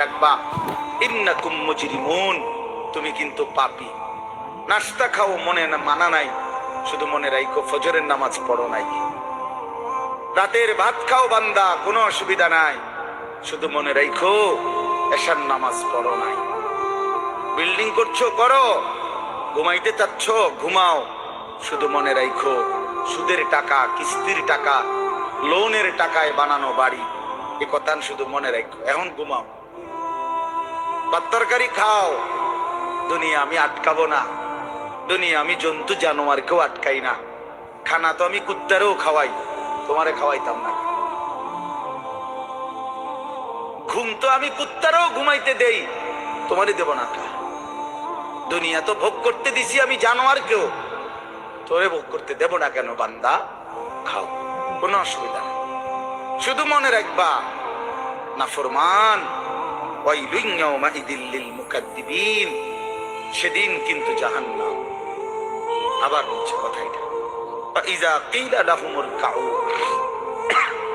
রাখবা ইন্নাকুম তুমি কিন্তু পাপী। নাস্তা খাও মনে মানা নাই, শুধু মনে রাখো ফজরের নামাজ পড়ো নাই। রাতের ভাত খাও বান্দা, কোনো অসুবিধা নাই, শুধু মনে রাখো এশার নামাজ পড়ো নাই। বিল্ডিং করছ, করো, ঘুমাইতে চাচ্ছ, ঘুমাও, শুধু মনে রাখো সুদের টাকা, কিস্তির টাকা, লোনের টাকায় বানানো বাড়ি। এ কথা শুধু মনে রাখো এখন ঘুমাও। তরকারি খাও। দুনিয়া আমি আটকাবো না। দুনিয়া আমি জন্তু জানোয়ারকেও আটকাই না। খানা তো আমি কুত্তারেও খাওয়াই। তোমারে খাওয়াইতাম না। ঘুম তো আমি কুত্তারেও ঘুমাইতে দেই। তোমারে দেব না দুনিয়া তো ভোগ করতে দিছি আমি জানোয়ারকেও। তোরে ভোগ করতে দেব না কেন, বান্দা? খাও। কোনো অসুবিধা নেই। শুধু মনে রাখবা না ফরমান সেদিন কিন্তু জাহান্নাম। আবার বলছে কথা এটা। ইজা কিলা লাহুমুর কাউন।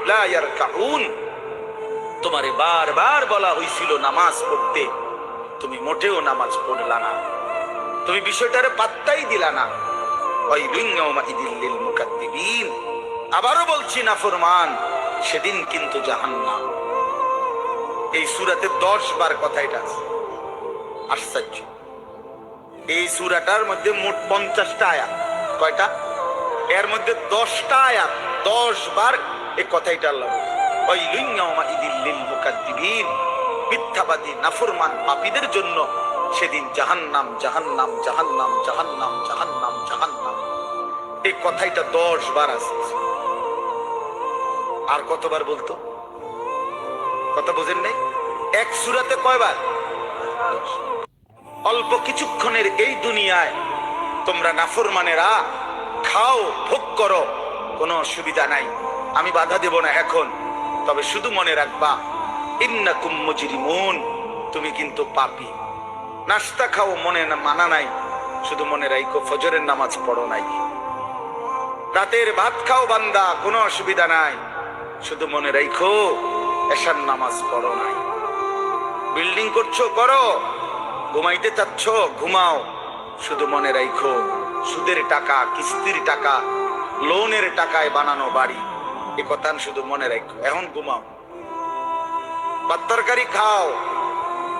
লা ইয়ারকাউন। তোমারে বারবার বলা হয়েছিল নামাজ পড়তে। তুমি মোটেও নামাজ পড়লা না। তুমি বিষয়টারে পাত্তাই দিলা না। আবারও বলছি না, ফরমান, সেদিন কিন্তু জাহান্নাম। এই সুরাতে দশ বার কথা এটা আছে। আশ্চর্য। এই সুরাটার মধ্যে মোট পঞ্চাশটা আয়াত। কয়টা? এর মধ্যে দশটা আয়াত। দশ বার এই কথাইটা আল্লাহ মিথ্যাবাদী, নাফরমান পাপীদের জন্য সেদিন জাহান্নাম জাহান্নাম জাহান্নাম জাহান্নাম জাহান্নাম জাহান্নাম। এই কথাইটা দশ বার আছে। আর কতবার বলতো? কথা বোঝেন নাই? এক সুরাতে কয়বার? অল্প কিছুক্ষণের এই দুনিয়ায় তোমরা নাফরমানেরা খাও, ভোগ করো, কোনো অসুবিধা নাই। আমি বাধা দেব না এখন, তবে শুধু মনে রাখবা, ইন্নাকুম মন তুমি কিন্তু পাপী। নাস্তা খাও মনে মানা নাই, শুধু মনে রাখো ফজরের নামাজ পড়ো নাই। রাতের ভাত খাও বান্দা, কোনো অসুবিধা নাই, শুধু মনে রাখো এশার নামাজ পড়ো নাই। বিল্ডিং করছ, করো। ঘুমাইতে চাচ্ছ, ঘুমাও। শুধু মনে রাখো সুদের টাকা, কিস্তির টাকা, লোনের টাকায় বানানো বাড়ি। এ কথা শুধু মনে রাখো এখন ঘুমাও। ভাত তরকারি খাও।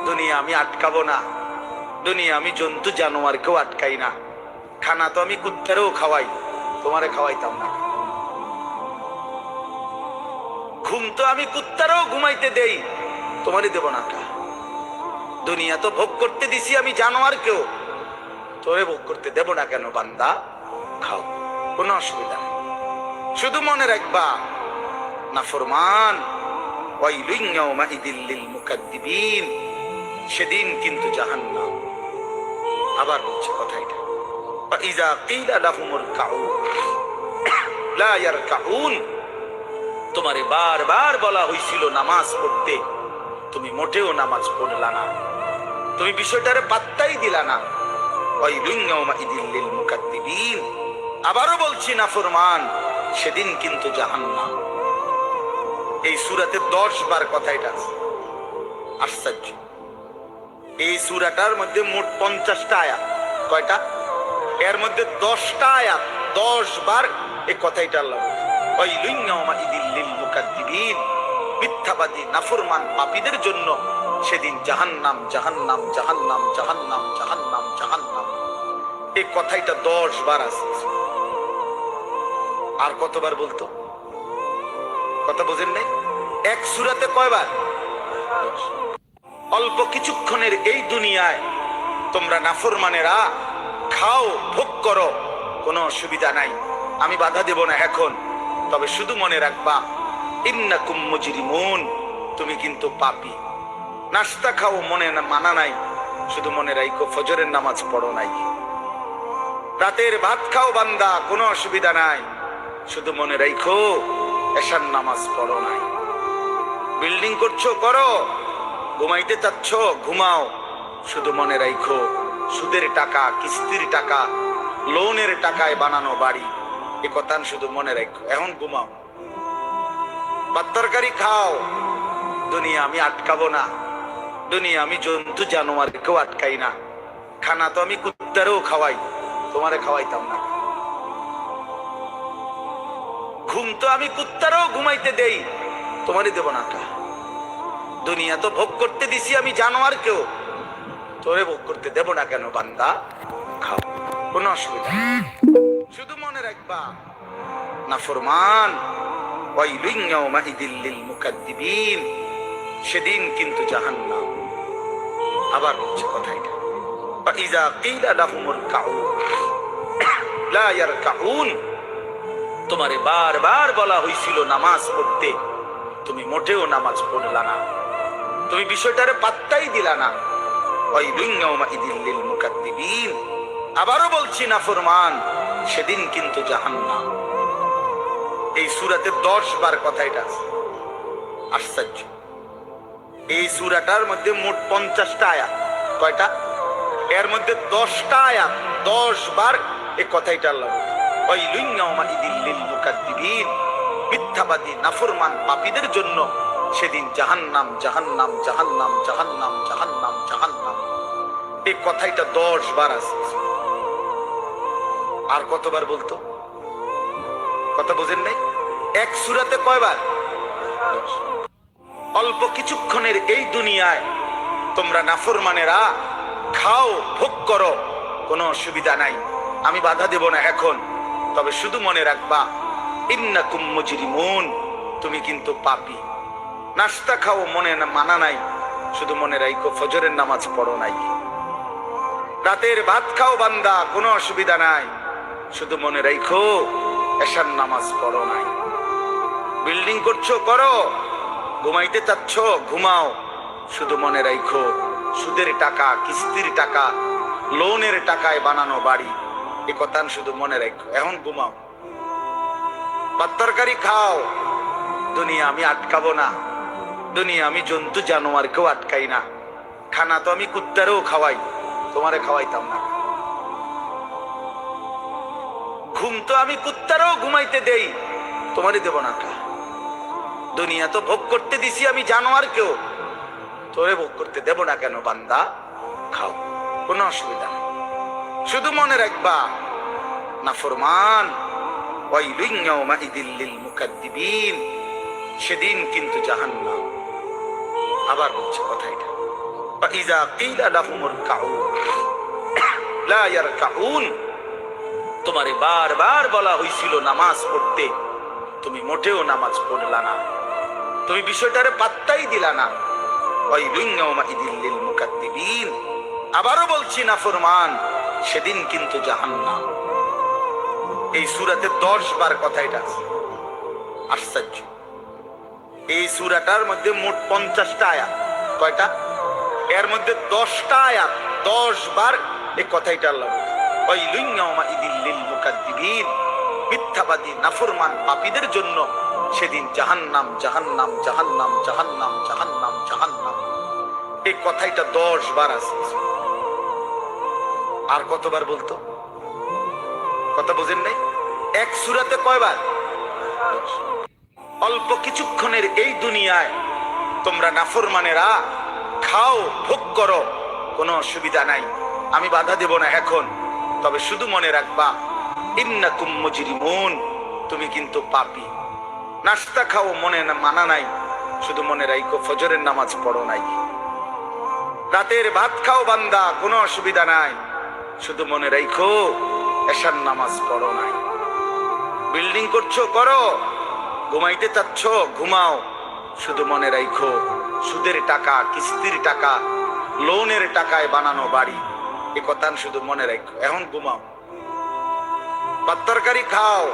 দুনিয়া আমি আটকাবো না। দুনিয়া আমি জন্তু জানোয়ারকেও আটকাই না। খানা তো আমি কুত্তারেও খাওয়াই, তোমারে খাওয়াইতাম না। ঘুম তো আমি কুত্তারেও ঘুমাইতে দেই, তোমারই দেব না দুনিয়া তো ভোগ করতে দিছি আমি জানোয়ার কেউ তোরে ভোগ করতে দেব না কেন, বান্দা? খাও, কোনো অসুবিধা নেই। শুধু মনে রাখবা, না ফরমান সেদিন কিন্তু জাহান না আবার বলছে কথা এটা। ইজা কিলা লাহুমুল কাউ লা ইয়ারকাউন। তোমারে বারবার বলা হয়েছিল নামাজ পড়তে। তুমি মোটেও নামাজ পড়লা না। তুমি বিষয়টারে পাত্তাই দিলা না। আবারও বলছি না, ফরমান, সেদিন কিন্তু জাহান্নাম। এই সুরাতে দশ বার কথা এটা আশ্চর্য। এই সুরাটার মধ্যে মোট পঞ্চাশটা আয়াত। কয়টা? এর মধ্যে দশটা আয়াত। দশ বার এই কথাইটা আল্লাহ মিথ্যাবাদী, নাফরমান, পাপীদের জন্য সেদিন জাহান্নাম জাহান্নাম জাহান্নাম জাহান্নাম জাহান্নাম জাহান্নাম। এই কথাইটা দশ বার আছে আর কতবার বলতো? কথা বোঝেন নাই? এক সুরাতে কয়বার? অল্প কিছুক্ষণের এই দুনিয়ায় তোমরা নাফরমানেরা খাও, ভোগ করো, কোনো অসুবিধা নাই। আমি বাধা দেব না এখন, তবে শুধু মনে রাখবা, ইন্নাকুম মুজরিমুন, তুমি কিন্তু পাপী। নাস্তা খাও, মনে মানা নাই। শুধু মনে রাখো ফজরের নামাজ পড়ো নাই। রাতের ভাত খাও বান্দা, কোনো অসুবিধা নাই। শুধু মনে রাখো এশার নামাজ পড়ো নাই। বিল্ডিং করছ, করো। ঘুমাইতে চাচ্ছ, ঘুমাও। শুধু মনে রাখো সুদের টাকা, কিস্তির টাকা, লোনের টাকায় বানানো বাড়ি। এ কথা শুধু মনে রাখো এখন ঘুমাও। ভাত তরকারি খাও। দুনিয়া আমি আটকাবো না। দুনিয়া আমি জন্তু জানোয়ার কেউ আটকাই না। খানা তো আমি কুত্তারেও খাওয়াই, তোমারে খাওয়াইতাম না। ঘুম তো আমি কুত্তারেও ঘুমাইতে দেই, তোমারই দেব না দুনিয়া তো ভোগ করতে দিছি আমি জানোয়ার কেউ তোরে ভোগ করতে দেব না কেন বান্দা? খাও, কোনো অসুবিধা। শুধু মনে রাখবা না ফরমান মুকাদ্দিবিন, সেদিন কিন্তু জাহান্নাম। আবার হচ্ছে কথা এটা ইজা কিলা লাহুমুর কাউ লা তোমারে বারবার বলা নামাজ পড়তে। তুমি মোটেও নামাজ পড়লা না। তুমি বিষয়টারে পাত্তাই দিলা না। আবারও বলছি না, ফরমান, সেদিন কিন্তু জাহান্নাম। এই সুরাতে দশ বার কথা এটা আশ্চর্য। এই সুরাটার মধ্যে মোট পঞ্চাশটা আয়াত। কয়টা? এর মধ্যে দশটা আয়াত। দশ বার এই কথাইটা আল্লাহ মিথ্যাবাদী, নাফরমান পাপীদের জন্য সেদিন জাহান্নাম জাহান্নাম জাহান্নাম জাহান্নাম জাহান্নাম জাহান্নাম। এই কথাইটা দশ বার আছে আর কতবার বলতো? কথা বোঝেন নাই? এক সুরাতে কয়বার। অল্প কিছুক্ষণের এই দুনিয়ায় তোমরা নাফরমানেরা খাও, ভোগ করো, কোনো অসুবিধা নাই। আমি বাধা দেব না এখন, তবে শুধু মনে রাখবা, ইন্নাকুম মন তুমি কিন্তু পাপী। নাস্তা খাও মনে মানা নাই, শুধু মনে রাখো ফজরের নামাজ পড়ো নাই। রাতের ভাত খাও বান্দা, কোনো অসুবিধা নাই, শুধু মনে রাখো এশার নামাজ পড়ো নাই। বিল্ডিং করছ, করো। ঘুমাইতে চাচ্ছ, ঘুমাও। শুধু মনে রাখো সুদের টাকা, কিস্তির টাকা, লোনের টাকায় বানানো বাড়ি। এ কথা শুধু মনে রাখো এখন ঘুমাও। ভাত তরকারি খাও। দুনিয়া আমি আটকাবো না। দুনিয়া আমি জন্তু জানোয়ার কেউ আটকাই না। খানা তো আমি কুত্তারেও খাওয়াই, তোমারে খাওয়াইতাম না। ঘুম তো আমি কুত্তারেও ঘুমাইতে দেই তোমারই দেব না দুনিয়া তো ভোগ করতে দিছি আমি জানোয়ার কেউ তোরে ভোগ করতে দেব না কেন, বান্দা? খাও, কোনো অসুবিধা নেই। শুধু মনে রাখবা, না ফরমান সেদিন কিন্তু জাহান্নাম। আবার বলছে কথা এটা। ইজা কিলা লাহুমুর কাউ লা ইয়ারকাউন। তোমারে বারবার বলা হয়েছিল নামাজ পড়তে। তুমি মোটেও নামাজ পড়লা না। তুমি বিষয়টারে পাত্তাই দিলা না। আবারও বলছি না, ফরমান, সেদিন কিন্তু জাহান্নাম। এই সুরাতে দশ বার কথা এটা আশ্চর্য। এই সুরাটার মধ্যে মোট পঞ্চাশটা আয়াত। কয়টা? এর মধ্যে দশটা আয়াত, দশ বার এই কথাইটা আল্লাহ মিথ্যাবাদী, নাফরমান, পাপীদের জন্য সেদিন জাহান্নাম জাহান্নাম জাহান্নাম জাহান্নাম জাহান্নাম জাহান্নাম। এই কথাইটা দশ বার আছে। আর কতবার বলতো? কথা বোঝেন নাই? এক সুরাতে কয়বার? অল্প কিছুক্ষণের এই দুনিয়ায় তোমরা নাফর নাফরমানেরা খাও, ভোগ করো, কোনো অসুবিধা নাই। আমি বাধা দেব না এখন, তবে শুধু মনে রাখবা, ইন্নাকুম মুজরিমুন, তুমি কিন্তু পাপী। নাস্তা খাও, মনে মানা নাই। শুধু মনে রাখো ফজরের নামাজ পড়ো নাই। রাতের ভাত খাও বান্দা, কোনো অসুবিধা নাই। শুধু মনে রাখো এশার নামাজ পড়ো নাই। বিল্ডিং করছ, করো। ঘুমাইতে চাচ্ছ, ঘুমাও। শুধু মনে রাখো সুদের টাকা, কিস্তির টাকা, লোনের টাকায় বানানো বাড়ি। এ কথা শুধু মনে রাখো এখন ঘুমাও। ভাত তরকারি খাও।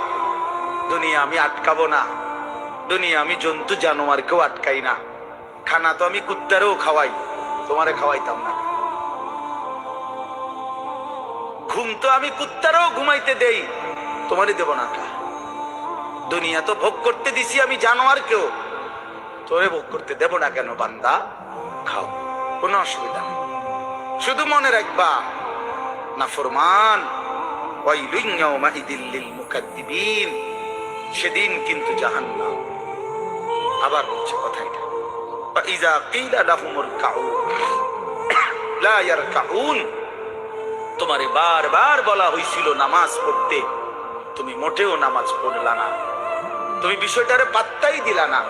দুনিয়া আমি আটকাবো না। দুনিয়া আমি জন্তু জানোয়ার কেউ আটকাই না। খানা তো আমি কুত্তারেও খাওয়াই, তোমারে খাওয়াইতাম না। ঘুম তো আমি কুত্তারেও ঘুমাইতে দেই তোমারই দেব না দুনিয়া তো ভোগ করতে দিছি আমি জানোয়ার কেউ তোরে ভোগ করতে দেব না কেন বান্দা? খাও, কোনো অসুবিধা নেই। শুধু মনে রাখবা, না ফরমান সেদিন কিন্তু জাহান্নাম। আবার বলছে কথা এটা। ইজা কিলা লাহুমুর কাউন, লা ইয়ারকাউন। তোমারে বারবার বলা হয়েছিল নামাজ পড়তে। তুমি মোটেও নামাজ পড়লা না। তুমি বিষয়টারে পাত্তাই দিলা না।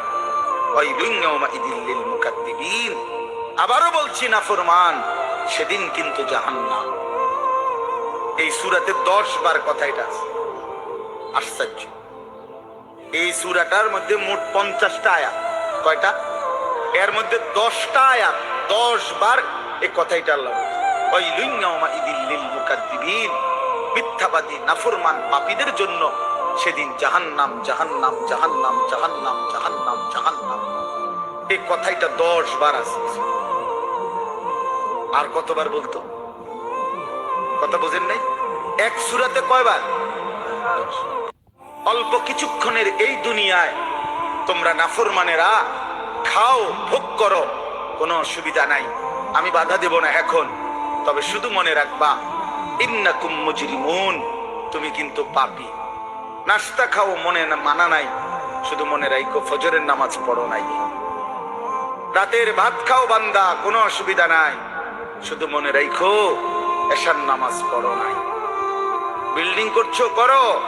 আবারও বলছি না ফরমান, সেদিন কিন্তু জাহান্নাম। এই সুরাতে দশ বার কথা এটা আশ্চর্য। এই সূরাটার মধ্যে মোট 50টা আয়াত। কয়টা? এর মধ্যে 10টা আয়াত। 10 বার এই কথাইটা আল্লাহ জন্য সেদিন জাহান্নাম জাহান্নাম জাহান্নাম কথাইটা দশ আর কতবার বলতো? কথা বোঝেন নাই? এক সুরাতে কয়বার? দশ। অল্প কিছুক্ষণের এই দুনিয়ায় তোমরা নাফরমানেরা খাও, ভোগ করো। কোনো অসুবিধা নাই। আমি বাধা দেব না এখন। তবে শুধু মনে রাখবা, ইন্নাকুম মুজরিমুন, তুমি কিন্তু পাপী। নাস্তা খাও মনে মানা নাই। শুধু মনে রাখো ফজরের নামাজ পড়ো নাই। রাতের ভাত খাও বান্দা, কোনো অসুবিধা নাই। শুধু মনে রাখো এশার নামাজ পড়ো নাই। বিল্ডিং করছ, করো।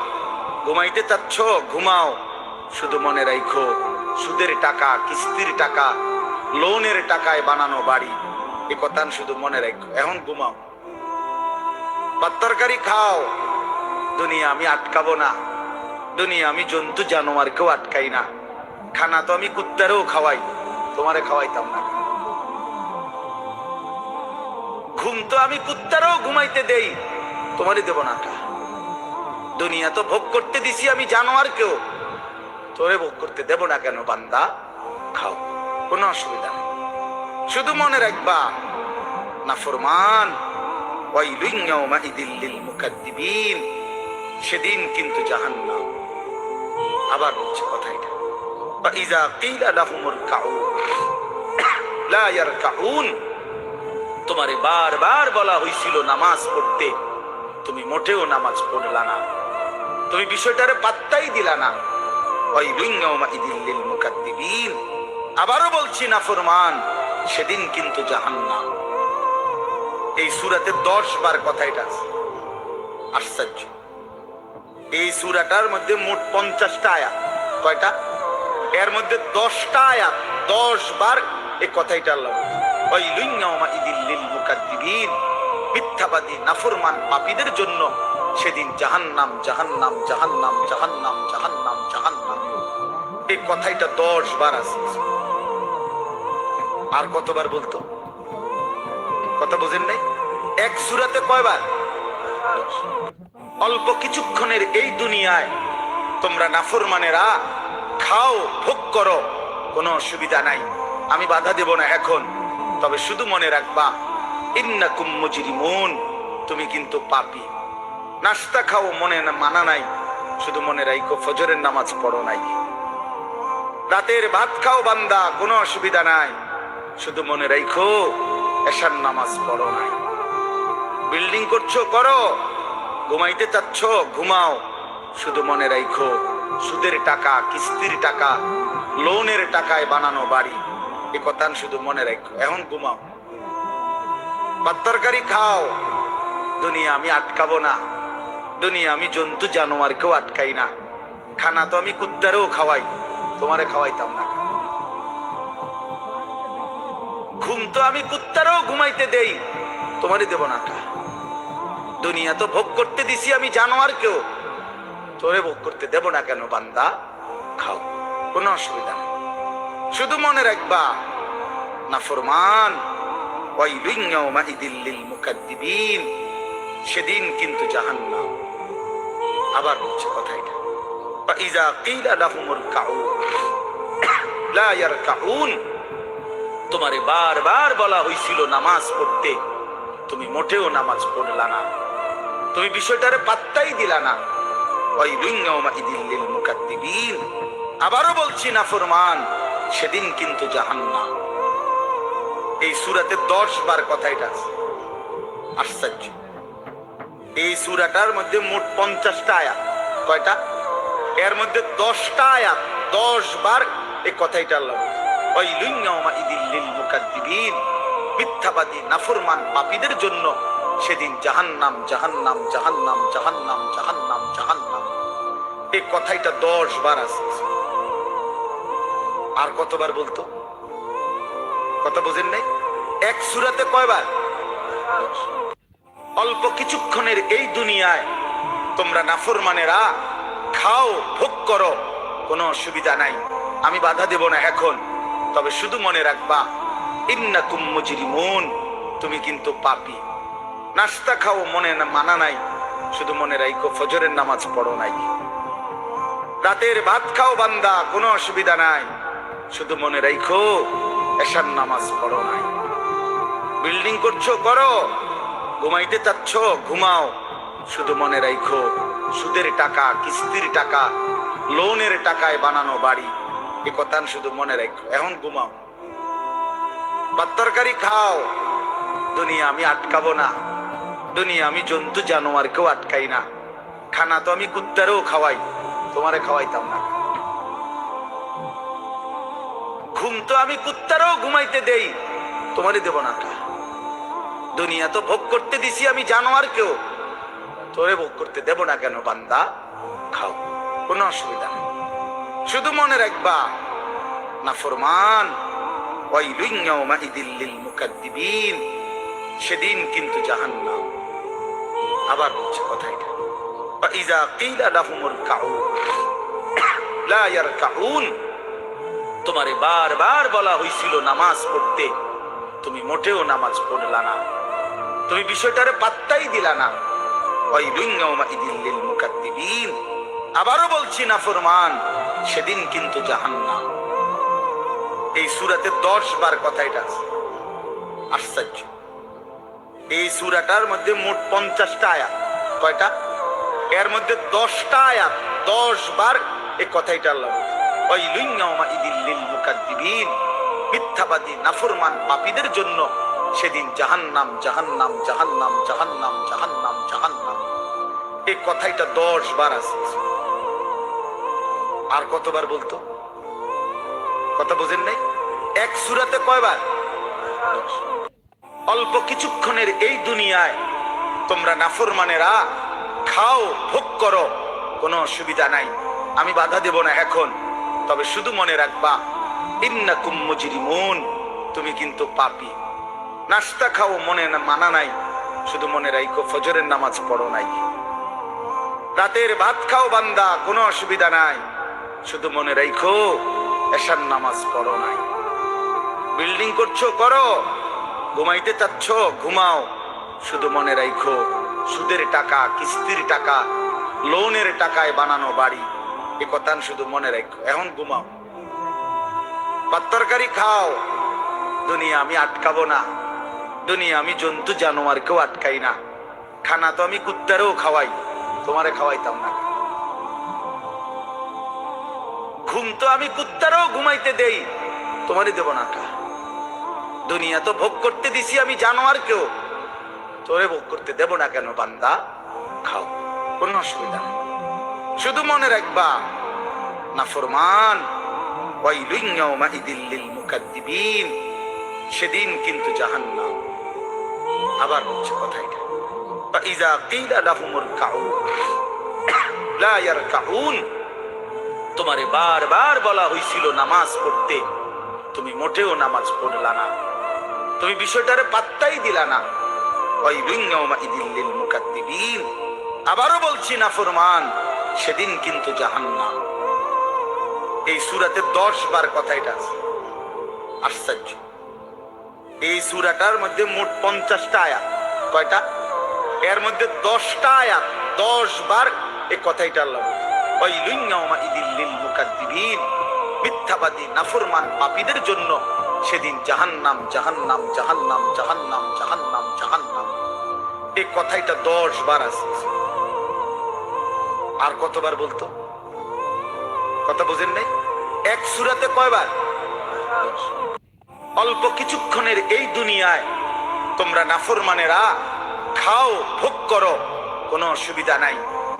ঘুমাইতে চাচ্ছ, ঘুমাও। শুধু মনে রাখো সুদের টাকা, কিস্তির টাকা, লোনের টাকায় বানানো বাড়ি। এ কথা শুধু মনে রাখো এখন ঘুমাও। তরকারি খাও। দুনিয়া আমি আটকাবো না। দুনিয়া আমি জন্তু জানোয়ারকেও আটকাই না। খানা তো আমি কুত্তারেও খাওয়াই, তোমারে খাওয়াইতাম না। ঘুম তো আমি কুত্তারও ঘুমাইতে দেই তোমারই দেব না। দুনিয়া তো ভোগ করতে দিছি আমি জানোয়ার কেউ তোরে ভোগ করতে দেব না কেন, বান্দা? খাও, কোনো অসুবিধা নেই। শুধু মনে রাখবা না ফরমান সেদিন কিন্তু জাহান না আবার বলছে কথা এটা। ইজা লা ইয়ার তোমারে বারবার বলা হয়েছিল নামাজ পড়তে। তুমি মোটেও নামাজ পড়লা না। তুমি বিষয়টারে পাত্তাই দিলা না। আবারও বলছি না, ফরমান, সেদিন কিন্তু জাহান্নাম। এই সুরাতে দশ বার কথা এটা আশ্চর্য। এই সুরাটার মধ্যে মোট পঞ্চাশটা আয়াত। কয়টা? এর মধ্যে দশটা আয়াত। দশ বার এই কথাইটা আল্লাহ মিথ্যাবাদী, নাফরমান, পাপীদের জন্য সেদিন জাহান্নাম জাহান্নাম জাহান্নাম জাহান্নাম জাহান্নাম জাহান্নাম। এই কথাইটা দশ বার আছে। আর কতবার বলতো? কথা বোঝেন নাই? এক সুরাতে কয়বার? অল্প কিছুক্ষণের এই দুনিয়ায় তোমরা নাফরমানেরা খাও, ভোগ করো, কোনো অসুবিধা নাই। আমি বাধা দেব না এখন, তবে শুধু মনে রাখবা, ইন্নাকুম মুজরিমুন, তুমি কিন্তু পাপী। নাস্তা খাও, মনে মানা নাই। শুধু মনে রাখো ফজরের নামাজ পড়ো নাই। রাতের ভাত খাও বান্দা, কোনো অসুবিধা নাই। শুধু মনে রাখো এশার নামাজ পড়ো নাই। বিল্ডিং করছ, করো। ঘুমাইতে চাচ্ছ, ঘুমাও। শুধু মনে রাখো সুদের টাকা, কিস্তির টাকা, লোনের টাকায় বানানো বাড়ি। এ কথা শুধু মনে রাখো এখন ঘুমাও। ভাত তরকারি খাও। দুনিয়া আমি আটকাবো না। দুনিয়া আমি জন্তু জানোয়ারকেও আটকাই না। খানা তো আমি কুত্তারেও খাওয়াই, তোমারে খাওয়াইতাম না। ঘুম তো আমি কুত্তারেও ঘুমাইতে দেই তোমারই দেব না। দুনিয়া তো ভোগ করতে দিছি আমি জানোয়ারকেও, তোরে ভোগ করতে দেব না কেন বান্দা? খাও, কোনো অসুবিধা নেই। শুধু মনে রাখবা না ফরমান সেদিন কিন্তু জাহান্নাম। আবার হচ্ছে কথা এটা। ইজা কিলা লাহুমুর কাউন, লা ইয়ারকাউন। তোমারে বারবার বলা হয়েছিল নামাজ পড়তে। তুমি মোটেও নামাজ পড়লা না। তুমি বিষয়টারে পাত্তাই দিলা না। আবারও বলছি না, ফরমান, সেদিন কিন্তু জাহান্নাম। এই সুরাতে দশ বার কথা এটা আছে। আশ্চর্য। এই সুরাটার মধ্যে মোট পঞ্চাশটা আয়াত। কয়টা? এর মধ্যে দশটা আয়াত। দশ বার এই কথাইটা আল্লাহ নাফরমান জন্য সেদিন এই কথাইটা আর কতবার বলতো? কথা বোঝেন নাই? এক সুরাতে কয়বার। অল্প কিছুক্ষণের এই দুনিয়ায় তোমরা নাফরমানেরা খাও, ভোগ করো, কোনো অসুবিধা নাই। আমি বাধা দেব না এখন, তবে শুধু মনে রাখবা, ইন্নাকুম মন তুমি কিন্তু পাপী। নাস্তা খাও মনে মানা নাই, শুধু মনে রাখো ফজরের নামাজ পড়ো নাই। রাতের ভাত খাও বান্দা, কোনো অসুবিধা নাই, শুধু মনে রাখো এশার নামাজ পড়ো নাই। বিল্ডিং করছ, করো ঘুমাইতে চাচ্ছ, ঘুমাও। শুধু মনে রাখো সুদের টাকা, কিস্তির টাকা, লোনের টাকায় বানানো বাড়ি। এ কথা শুধু মনে রাখো এখন ঘুমাও। তরকারি খাও। দুনিয়া আমি আটকাবো না। দুনিয়া আমি জন্তু জানোয়ারকেও আটকাই না। খানা তো আমি কুত্তারেও খাওয়াই, তোমারে খাওয়াইতাম না। ঘুম তো আমি কুত্তারও ঘুমাইতে দেই তোমারই দেব না। দুনিয়া তো ভোগ করতে দিছি আমি জানোয়ার কেউ তোরে ভোগ করতে দেব না কেন, বান্দা? খাও, কোনো অসুবিধা নেই। শুধু মনে রাখবা, না ফরমান সেদিন কিন্তু জাহান্নাম। আবার বলছে কথা এটা। ইজা কিলা লাহুমুর কাউ লা তোমারে বারবার বলা হয়েছিল নামাজ পড়তে। তুমি মোটেও নামাজ পড়লা না। তুমি বিষয়টারে পাত্তাই দিলা না। আবারও বলছি না, ফরমান, সেদিন কিন্তু জাহান্নাম। এই সূরাতে 10 বার কথা এটা আছে। আশ্চর্য। এই সূরাটার মধ্যে মোট 50টা আয়াত। কয়টা? এর মধ্যে 10টা আয়াত 10 বার এই কথাইটা আল্লাহ মিথ্যাবাদী, নাফরমান, পাপীদের জন্য সেদিন জাহান্নাম জাহান্নাম জাহান্নাম জাহান্নাম জাহান্নাম জাহান্নাম। এই কথাইটা দশ বার আছে। আর কতবার বলতো? কথা বোঝেন নাই? এক সুরাতে কয়বার? অল্প কিছুক্ষণের এই দুনিয়ায় তোমরা নাফরমানেরা খাও, ভোগ করো, কোনো অসুবিধা নাই। আমি বাধা দেব না এখন, তবে শুধু মনে রাখবা, ইন্নাকুম মুজরিমুন, তুমি কিন্তু পাপী। নাস্তা খাও, মনে মানা নাই। শুধু মনে রাখো ফজরের নামাজ পড়ো নাই। রাতের ভাত খাও বান্দা, কোনো অসুবিধা নাই। শুধু মনে রাখো এশার নামাজ পড়ো নাই। বিল্ডিং করছ, করো। ঘুমাইতে চাচ্ছ, ঘুমাও। শুধু মনে রাখো সুদের টাকা, কিস্তির টাকা, লোনের টাকায় বানানো বাড়ি। এ কথা শুধু মনে রাখো এখন ঘুমাও। ভাত তরকারি খাও। দুনিয়া আমি আটকাবো না। দুনিয়া আমি জন্তু জানোয়ারকেও আটকাই না। খানা তো আমি কুত্তারেও খাওয়াই, তোমারে খাওয়াইতাম না। ঘুম তো আমি কুত্তারেও ঘুমাইতে দেই তোমারই দেব না কা। দুনিয়া তো ভোগ করতে দিছি আমি জানোয়ার কেউ তোরে ভোগ করতে দেব না কেন বান্দা? খাও, কোনো অসুবিধা নেই। শুধু মনে রাখবা না ফরমান সেদিন কিন্তু জাহান্নাম। আবার বলছে কথা এটা। ইজা কিলা লাহুমুর কাউ লা ইয়ারকাউন। তোমারে বারবার বলা নামাজ পড়তে। তুমি মোটেও নামাজ পড়লা না। তুমি বিষয়টারে পাত্তাই দিলা না। আবারও বলছি না ফরমান, সেদিন কিন্তু জাহান্নাম। এই সুরাতে দশ বার কথা এটা আছে। আশ্চর্য। এই সুরাটার মধ্যে মোট পঞ্চাশটা আয়াত। কয়টা? এর মধ্যে দশটা আয়াত। দশ বার এই কথাইটা আল্লাহ মিথ্যাবাদী, নাফরমান পাপীদের জন্য সেদিন জাহান্নাম জাহান্নাম জাহান্নাম জাহান্নাম জাহান্নাম জাহান্নাম। এই কথাইটা দশ বার আছে। আর কতবার বলতো? কথা বোঝেন নাই? এক সুরাতে কয়বার। অল্প কিছুক্ষণের এই দুনিয়ায় তোমরা নাফরমানেরা খাও, ভোগ করো, কোনো অসুবিধা নাই।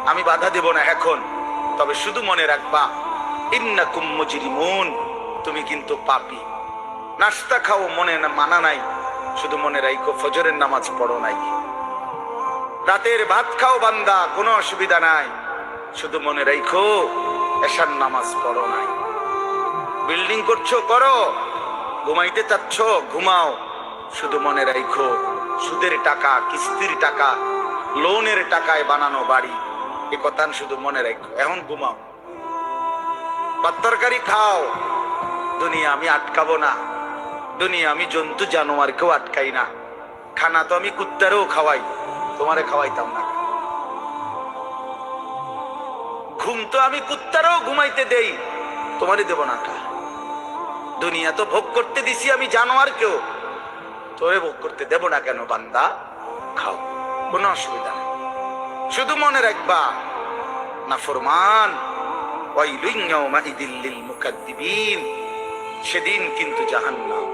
আমি বাধা দেব না এখন, তবে শুধু মনে রাখবা, ইন্নাকুম মন তুমি কিন্তু পাপী। নাস্তা খাও মনে মানা নাই, শুধু মনে রাখো ফজরের নামাজ পড়ো নাই। রাতের ভাত খাও বান্দা, কোনো অসুবিধা নাই, শুধু মনে রাখো এশার নামাজ পড়ো নাই। বিল্ডিং করছ, করো। ঘুমাইতে চাচ্ছ, ঘুমাও। শুধু মনে রাখো সুদের টাকা, কিস্তির টাকা, লোনের টাকায় বানানো বাড়ি। এ কথা শুধু মনে রাখো এখন ঘুমাও। তরকারি খাও। দুনিয়া আমি আটকাবো না। দুনিয়া আমি জন্তু, জানোয়ারকেও আটকাই না। খানা তো আমি কুত্তারেও খাওয়াই, তোমারে খাওয়াইতাম না। ঘুম তো আমি কুত্তারও ঘুমাইতে দেই, তোমারে দেব না দুনিয়া তো ভোগ করতে দিছি আমি জানোয়ারকেও। তোরে ভোগ করতে দেব না কেন, বান্দা? খাও, কোনো অসুবিধা নেই। শুধু মনে রাখবা, না ফরমান সেদিন কিন্তু জাহান্নাম।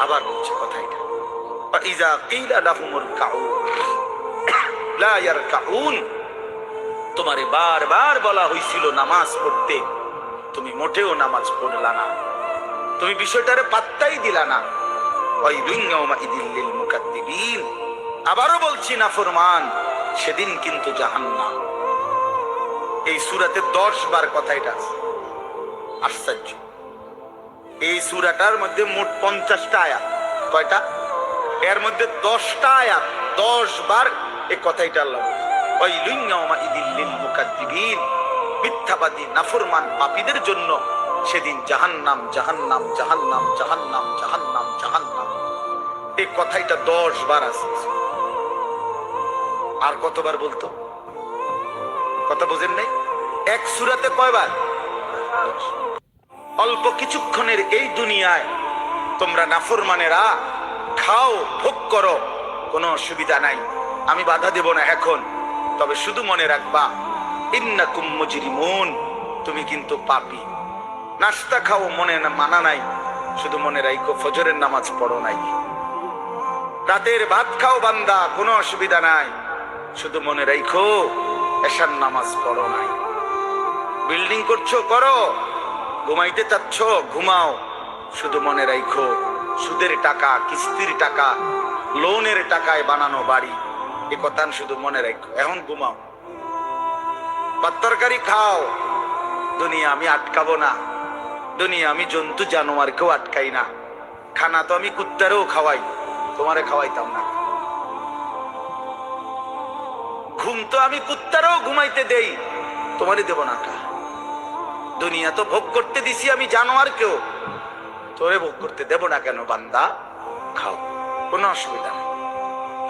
আবার বলছে কথা এটা। ইজা কিলা লাহুমুর কাউ লা তোমারে বারবার বলা হয়েছিল নামাজ পড়তে। তুমি মোটেও নামাজ পড়লা না। তুমি বিষয়টারে পাত্তাই দিলা না। আবারও বলছি না, ফরমান, সেদিন কিন্তু জাহান্নাম। এই সুরাতে দশ বার কথা এটা আছে। আশ্চর্য। এই সুরাটার মধ্যে মোট পঞ্চাশটা আয়াত। কয়টা? এর মধ্যে দশটা আয়াত, দশ বার এই কথাইটা আল্লাহ বলছে। ওয়াইলুন ইয়াউমাইদিল লিল মুকাদ্দিবিন। মিথ্যাবাদী, নাফরমান, পাপীদের জন্য সেদিন জাহান্নাম জাহান্নাম জাহান্নাম জাহান্নাম জাহান্নাম জাহান্নাম। এই কথাইটা দশ বার আছে আর কতবার বলতো? কথা বোঝেন নাই? এক সুরাতে কয়বার? অল্প কিছুক্ষণের এই দুনিয়ায় তোমরা নাফরমানেরা খাও, ভোগ করো, কোনো অসুবিধা নাই। আমি বাধা দেব না এখন, তবে শুধু মনে রাখবা, ইন্নাকুম মুজরিমুন, তুমি কিন্তু পাপী। নাস্তা খাও, মনে মানা নাই। শুধু মনে রাখো ফজরের নামাজ পড়ো নাই। রাতের ভাত খাও বান্দা, কোনো অসুবিধা নাই। শুধু মনে রাখো এশার নামাজ পড়ো নাই। বিল্ডিং করছ, করো। ঘুমাইতে চাচ্ছ, ঘুমাও। শুধু মনে রাখো সুদের টাকা, কিস্তির টাকা, লোনের টাকায় বানানো বাড়ি। এ কথা শুধু মনে রাখো এখন ঘুমাও। ভাত তরকারি খাও। দুনিয়া আমি আটকাবো না। দুনিয়া আমি জন্তু জানোয়ারকেও আটকাই না। খানা তো আমি কুত্তারেও খাওয়াই, তোমারে খাওয়াইতাম না। ঘুম তো আমি কুত্তারেও ঘুমাইতে দেই, তোমারে দেব না কা দুনিয়া তো ভোগ করতে দিছি আমি জানোয়ারকেও, তোরে ভোগ করতে দেব না কেন বান্দা? খাও, কোনো অসুবিধা নেই।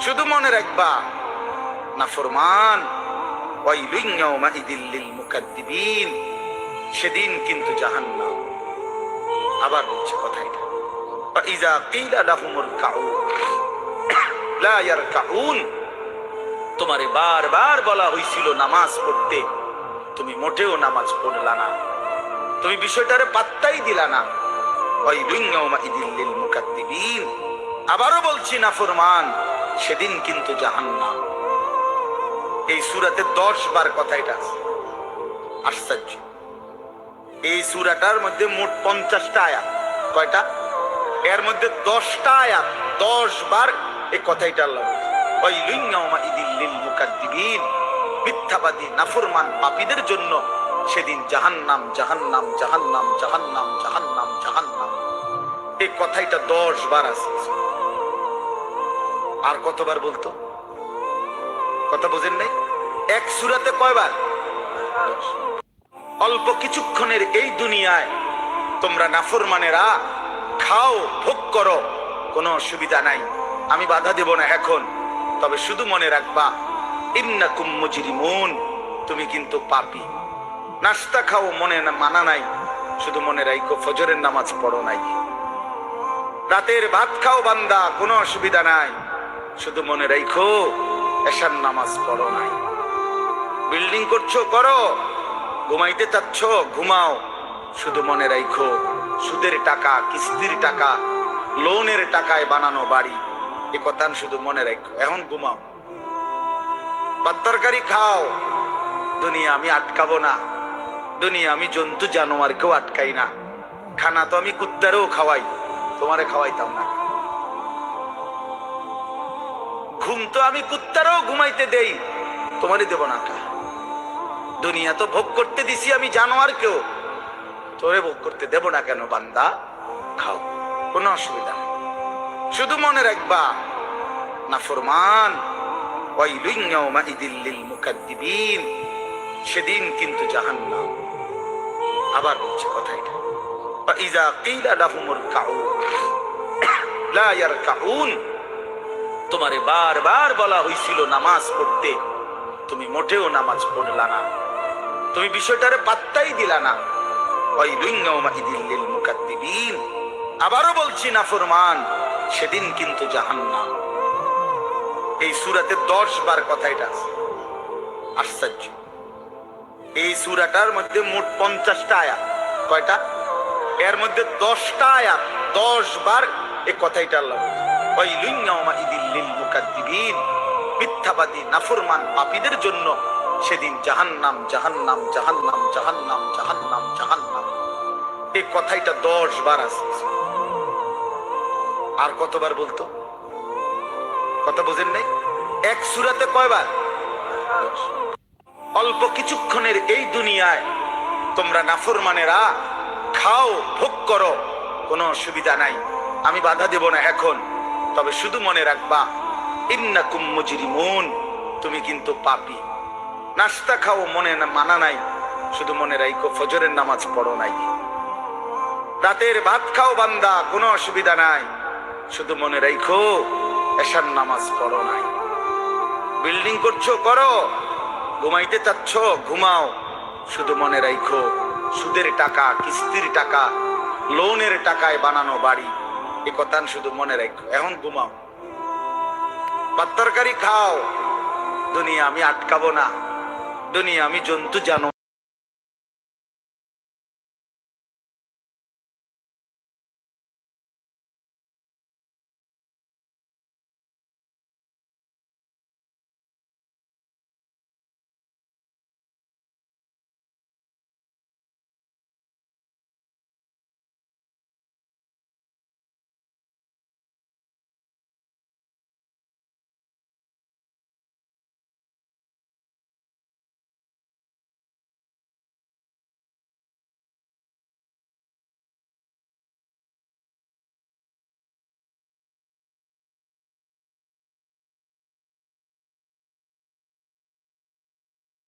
শুধু মনে রাখবা, না ফরমান, ওয়াইলুন ইয়াউমাইদিল লিল মুকাদ্দিবিন, সেদিন কিন্তু জাহান্নাম। আবার বলছে কথা এটা। ইজা কিলা লাহুমুর কাউ লা ইয়ারকাউন। তোমারে বারবার বলা হয়েছিল নামাজ পড়তে। তুমি মোটেও নামাজ পড়লা না। তুমি বিষয়টারে পাত্তাই দিলা না। আবারও বলছি না ফরমান, সেদিন কিন্তু জাহান্নাম। এই সুরাতে দশ বার কথা এটা আশ্চর্য। এই সুরাটার মধ্যে মোট পঞ্চাশটা আয়াত। কয়টা? এর মধ্যে দশটা আয়াত। দশ বার এই কথাইটা আল্লাহ নাফরমান জন্য সেদিন এই কথাইটা আছে। আর কতবার বলতো? কথা বোঝেন নাই? এক সুরাতে কয়বার। অল্প কিছুক্ষণের এই দুনিয়ায় তোমরা নাফরমানেরা খাও, ভোগ করো, কোনো অসুবিধা নাই। আমি বাধা দেব না এখন। তবে শুধু মনে রাখবা, ইন্নাকুম মন তুমি কিন্তু পাপী। নাস্তা খাও মনে মানা নাই, শুধু মনে রাখো ফজরের নামাজ পড়ো নাই। রাতের ভাত খাও বান্দা, কোনো অসুবিধা নাই। শুধু মনে রাখো এশার নামাজ পড়ো নাই। বিল্ডিং করছ, করো। ঘুমাইতে চাচ্ছ, ঘুমাও। শুধু মনে রাখো সুদের টাকা, কিস্তির টাকা, লোনের টাকায় বানানো বাড়ি। এ কথা শুধু মনে রাখো এখন ঘুমাও। ভাত তরকারি খাও। দুনিয়া আমি আটকাবো না। দুনিয়া আমি জন্তু জানোয়ারকেও আটকাই না। খানা তো আমি কুত্তারেও খাওয়াই, তোমারে খাওয়াইতাম না। ঘুম তো আমি কুত্তারও ঘুমাইতে দেই তোমারই দেব না দুনিয়া তো ভোগ করতে দিছি আমি জানোয়ার কেউ তোরে ভোগ করতে দেব না কেন, বান্দা? খাও, কোনো অসুবিধা নেই। শুধু মনে রাখবা, না ফরমান সেদিন কিন্তু জাহান্নাম। আবার বলছে কথা এটা। ইজা কিলা লাহুমুর কাউ লা ইয়ারকাউন। তোমারে বারবার বলা হয়েছিল নামাজ পড়তে। তুমি মোটেও নামাজ পড়লা না। তুমি বিষয়টারে পাত্তাই দিলা না। আবারও বলছি না, ফরমান, সেদিন কিন্তু জাহান্নাম। এই সুরাতে দশ বার কথা এটা আশ্চর্য। এই সুরাটার মধ্যে মোট পঞ্চাশটা আয়াত। কয়টা? এর মধ্যে দশটা আয়াত, দশ বার এই কথাইটা আল্লাহ মিথ্যাবাদী, নাফরমান, পাপীদের জন্য সেদিন জাহান্নাম জাহান্নাম জাহান্নাম জাহান্নাম জাহান্নাম এই কথাইটা দশ বার আছে আর কতবার বলতো? কথা বোঝেন নাই? এক সুরাতে কয়বার। অল্প কিছুক্ষণের এই দুনিয়ায় তোমরা নাফরমানেরা খাও, ভোগ করো, কোনো অসুবিধা নাই। আমি বাধা দেব না এখন, তবে শুধু মনে রাখবা, ইন্নাকুম মুজরিমুন, তুমি কিন্তু পাপী। নাস্তা খাও, মনে মানা নাই। শুধু মনে রাখো ফজরের নামাজ পড়ো নাই। রাতের ভাত খাও বান্দা, কোনো অসুবিধা নাই। শুধু মনে রাখো এশার নামাজ পড়ো নাই। বিল্ডিং করছ, করো। ঘুমাইতে চাচ্ছ, ঘুমাও। শুধু মনে রাখো সুদের টাকা, কিস্তির টাকা, লোনের টাকায় বানানো বাড়ি। এ কথা শুধু মনে রাখো এখন ঘুমাও। ভাত তরকারি খাও। দুনিয়া আমি আটকাবো না। দুনিয়া আমি জন্তু জানো।